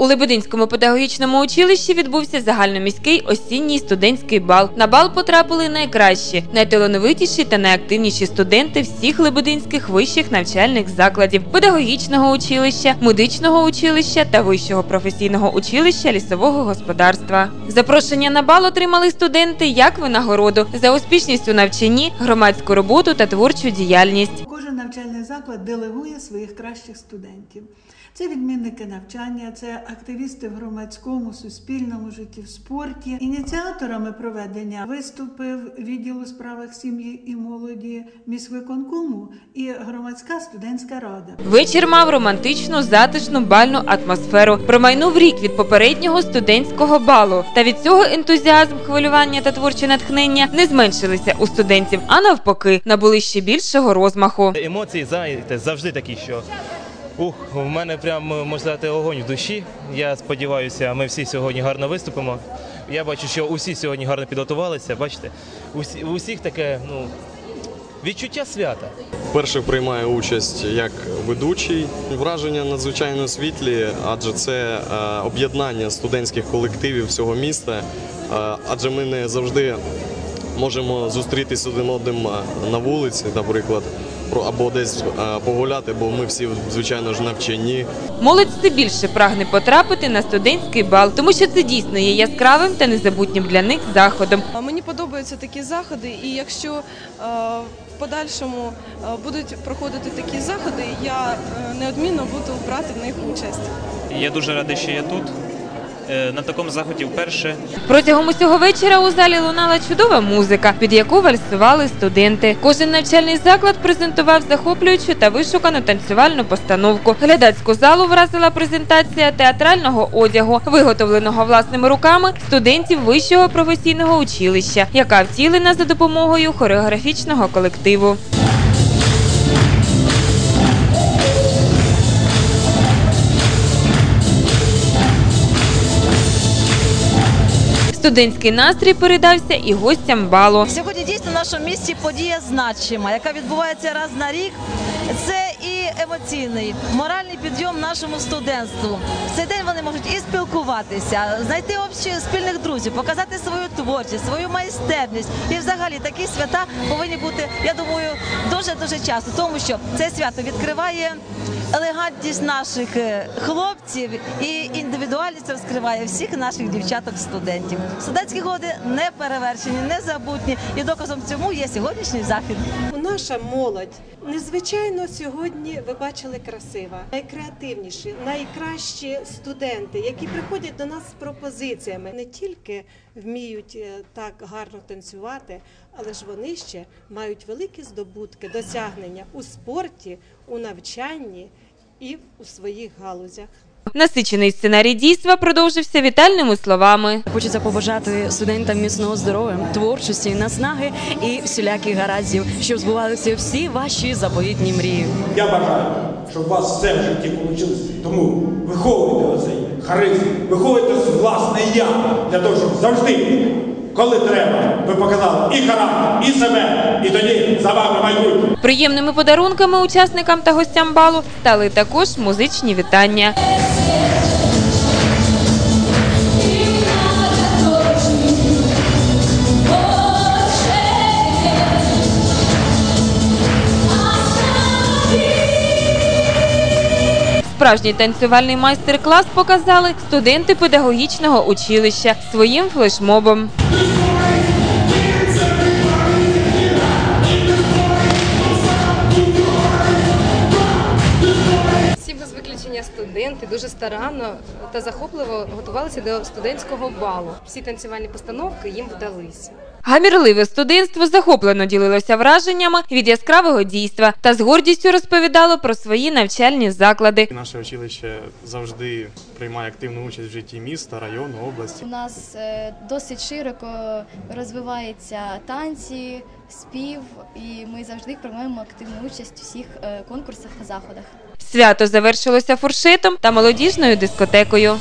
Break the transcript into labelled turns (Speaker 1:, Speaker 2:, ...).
Speaker 1: У Лебединському педагогічному училищі відбувся загальноміський осінній студентський бал. На бал потрапили найкращі, найталановитіші та найактивніші студенти всіх лебединських вищих навчальних закладів, педагогічного училища, медичного училища та вищого професійного училища лісового господарства. Запрошення на бал отримали студенти як винагороду за успішність у навчанні, громадську роботу та творчу діяльність.
Speaker 2: Навчальний заклад делегує своїх кращих студентів. Це відмінники навчання, це активісти в громадському, суспільному житті, в спорті. Ініціаторами проведення виступив відділ у справах сім'ї і молоді міськвиконкому і громадська студентська рада.
Speaker 1: Вечір мав романтичну, затишну бальну атмосферу. Промайнув рік від попереднього студентського балу. Та від цього ентузіазм, хвилювання та творче натхнення не зменшилися у студентів, а навпаки, набули ще більшого розмаху.
Speaker 3: Емоції, знаєте, завжди такі, що ух, у мене прям можна сказати огонь в душі. Я сподіваюся, ми всі сьогодні гарно виступимо. Я бачу, що усі сьогодні гарно підготувалися. Бачите, усі, у всіх таке ну, відчуття свята.
Speaker 4: Вперше приймаю участь як ведучий. Враження надзвичайно світлі, адже це е, об'єднання студентських колективів всього міста. Е, адже ми не завжди можемо зустрітися один одним е, на вулиці, наприклад, або десь е, погуляти, бо ми всі, звичайно ж, навчені.
Speaker 1: Молодь все більше прагне потрапити на студентський бал, тому що це дійсно є яскравим та незабутнім для них заходом.
Speaker 5: Мені подобаються такі заходи, і якщо е, в подальшому е, будуть проходити такі заходи, я неодмінно буду брати в них участь.
Speaker 6: Я дуже радий, що я тут. Е, На такому заході вперше.
Speaker 1: Протягом усього вечора у залі лунала чудова музика, під яку вальсували студенти. Кожен навчальний заклад презентував захоплюючу та вишукану танцювальну постановку. Глядацьку залу вразила презентація театрального одягу, виготовленого власними руками студентів вищого професійного училища, яка втілена за допомогою хореографічного колективу. Студентський настрій передався і гостям балу.
Speaker 7: Сьогодні дійсно в нашому місті подія значима, яка відбувається раз на рік. Це емоційний, моральний підйом нашому студентству. В цей день вони можуть і спілкуватися, знайти общі спільних друзів, показати свою творчість, свою майстерність. І взагалі такі свята повинні бути, я думаю, дуже дуже часто, тому що це свято відкриває елегантність наших е, хлопців і індивідуальність розкриває всіх наших дівчаток-студентів. Студентські годи не перевершені, незабутні. І доказом цьому є сьогоднішній захід.
Speaker 8: Наша молодь незвичайно сьогодні ви бачили красива, найкреативніші, найкращі студенти, які приходять до нас з пропозиціями, не тільки вміють е, так гарно танцювати, але ж вони ще мають великі здобутки, досягнення у спорті, у навчанні і у своїх галузях.
Speaker 1: Насичений сценарій дійства продовжився вітальними словами.
Speaker 9: Хочеться побажати студентам міцного здоров'я, творчості, наснаги і всіляких гараздів, щоб збувалися всі ваші заповітні мрії.
Speaker 10: Я бажаю, щоб у вас все в житті вийшло. Тому виховуйте оцей харизм, виховуйте власне я для того, щоб завжди, коли треба, ви показали і характер, і себе, і тоді за вами майбутнє.
Speaker 1: Приємними подарунками учасникам та гостям балу стали також музичні вітання. Справжній танцювальний майстер-клас показали студенти педагогічного училища своїм флешмобом.
Speaker 11: Студенти дуже старанно та захопливо готувалися до студентського балу. Всі танцювальні постановки їм вдалися.
Speaker 1: Гамірливе студентство захоплено ділилося враженнями від яскравого дійства та з гордістю розповідало про свої навчальні заклади.
Speaker 4: Наше училище завжди приймає активну участь в житті міста, району, області.
Speaker 12: У нас е, досить широко розвиваються танці, спів, і ми завжди приймаємо активну участь у всіх е, конкурсах та заходах.
Speaker 1: Свято завершилося фуршетом та молодіжною дискотекою.